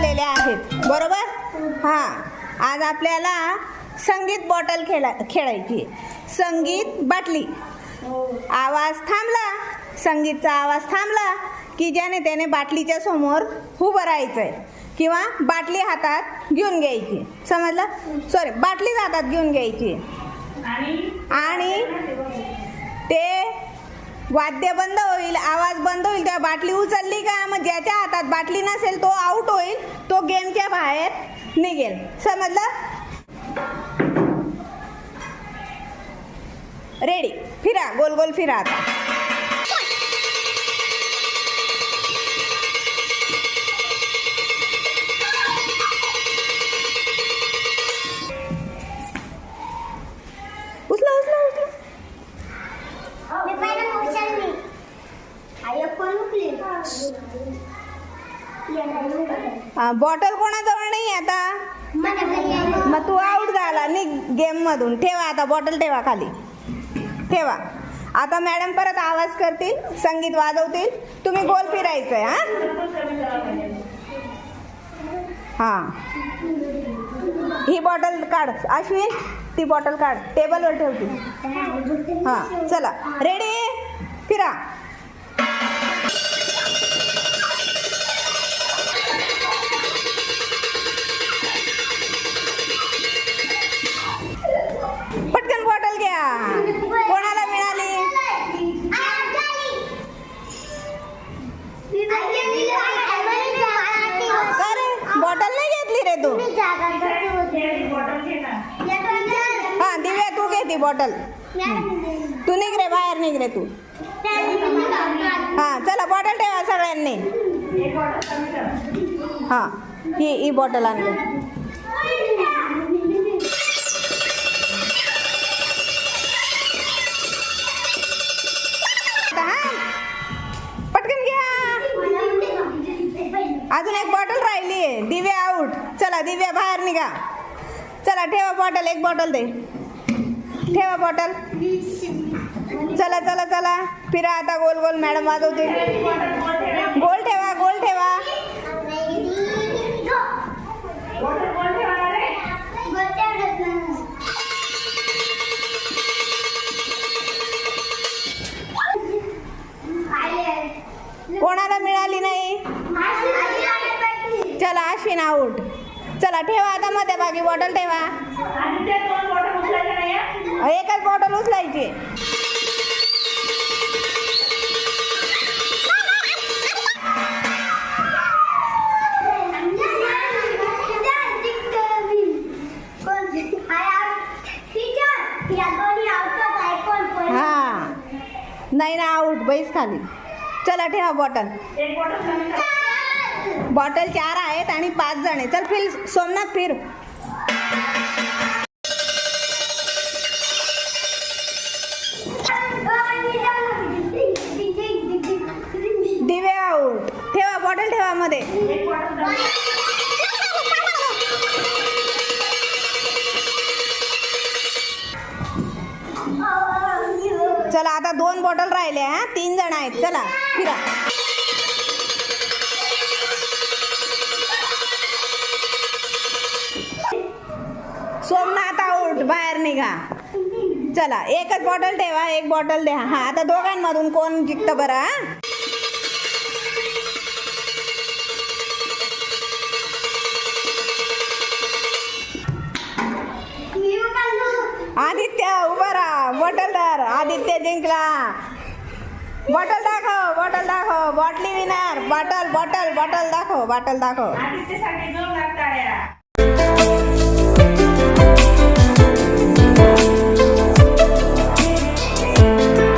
आलेल्या आहेत. बरोबर? हां. आज आपल्याला संगीत बॉटल खेळा खेळायची संगीत बाटली. आवाज थांबला. संगीतचा आवाज थांबला की ज्याने त्याने बाटलीच्या समोर उभं राहायचं आहे किंवा बाटली हातात घेऊन घ्यायची. समजलं? सॉरी बाटलीच हातात घेऊन घ्यायची. आणि वाद्य बंद होईल आवाज बंद होईल त्या बाटली उचलली का? मग ज्याच्या हातात बाटली नसेल तो आउट होईल तो गेमच्या बाहेर निघेल. समजलं? रेडी फिरा गोल गोल फिरा आता. बॉटल कोणाजवळ नाही आता? मग तू आउट झाला नि गेम मधून. ठेवा आता बॉटल ठेवा खाली. ठेवा. आता मॅडम परत आवाज करतील संगीत वाजवतील. तुम्ही गोल फिरायचंय हा? हा. ही बॉटल काढ अश्विन. ती बॉटल काढ. टेबलवर ठेवतील हा चला. रेडी फिरा. तू बॉटल. तू निघ रे बाहेर निघ रे तू. हा चला बॉटल ठेवा सगळ्यांनी. हा ही ही बॉटल आणली. आता पटकन घ्या. अजून एक बॉटल राहिली आहे. दिव्या आऊट चला दिव्या बाहेर निघा. चला ठेवा बॉटल एक बॉटल दे. ठेवा बॉटल चला चला चला. फिरा आता गोल गोल मॅडम वाजवते गोल ठेवा गोल ठेवा. कोणाला मिळाली नाही? चला अश्विन आऊट चला ठेवा आता मध्ये बाकी बॉटल ठेवा. एकच बॉटल उचलायची. हा. नाही ना आऊट बैस खाली. चला ठेवा बॉटल बॉटल चार आहेत आणि पाच जण आहे चल फिर सोमनाथ फिर. मध्ये. चला आता दोन बॉटल राहिले हा? तीन जण आहेत. चला फिरा. सोमनाथ आऊट बाहेर निघा. चला एकच बॉटल ठेवा एक बॉटल द्या. हा आता दोघांमधून कोण जिंकतं बरं आदित्य उभा राहा बॉटल धर. आदित्य जिंकला. बॉटल दाखव बॉटल दाखव. बॉटली विनर बॉटल बॉटल बॉटल दाखव बॉटल दाखव. आदित्यसाठी दोन लाख